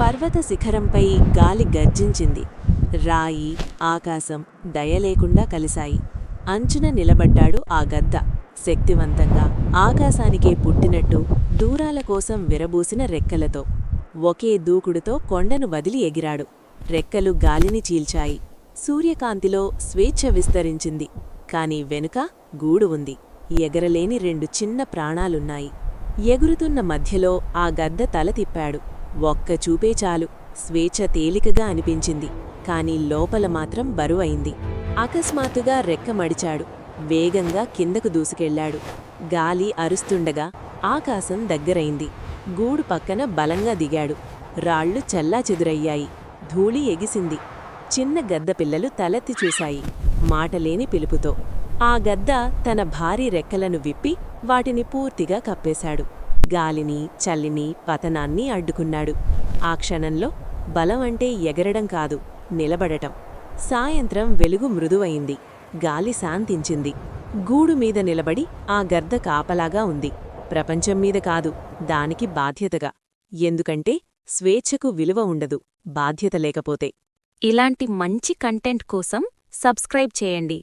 పర్వత శిఖరంపై గాలి గర్జించింది. రాయి ఆకాశం దయలేకుండా కలిశాయి. అంచున నిలబడ్డాడు ఆ గద్ద. శక్తివంతంగా ఆకాశానికే పుట్టినట్టు దూరాల కోసం విరబూసిన రెక్కలతో. ఒకే దూకుడుతో కొండను వదిలి ఎగిరాడు. రెక్కలు గాలిని చీల్చాయి. సూర్యకాంతిలో స్వేచ్ఛ విస్తరించింది. కాని వెనుక గూడు ఉంది. ఎగరలేని రెండు చిన్న ప్రాణాలున్నాయి. ఎగురుతున్న మధ్యలో ఆ గద్ద తల తిప్పాడు. ఒక్క చూపే చాలు. స్వేచ్ఛ తేలికగా అనిపించింది. కాని లోపల మాత్రం బరువైంది అకస్మాత్తుగా రెక్క మడిచాడు. వేగంగా కిందకు దూసుకెళ్ళాడు గాలి అరుస్తుండగా ఆకాశం దగ్గరైంది. గూడు పక్కన బలంగా దిగాడు. రాళ్ళు చల్లాచెదురయ్యాయి. ధూళి ఎగిసింది. చిన్న గద్ద పిల్లలు తలెత్తి చూశాయి. మాటలేని పిలుపుతో. ఆ గద్ద తన భారీ రెక్కలను విప్పి వాటిని పూర్తిగా కప్పేశాడు. గాలిని చల్లిని పతనాన్ని అడ్డుకున్నాడు. ఆ క్షణంలో బలం అంటే ఎగరడం కాదు నిలబడటం. సాయంత్రం వెలుగు మృదువైంది. గాలి శాంతించింది. గూడు మీద నిలబడి ఆ గర్ద కాపలాగా ఉంది. ప్రపంచం మీద కాదు దానికి బాధ్యతగా. ఎందుకంటే స్వేచ్ఛకు విలువ ఉండదు బాధ్యత లేకపోతే. ఇలాంటి మంచి కంటెంట్ కోసం సబ్స్క్రైబ్ చేయండి.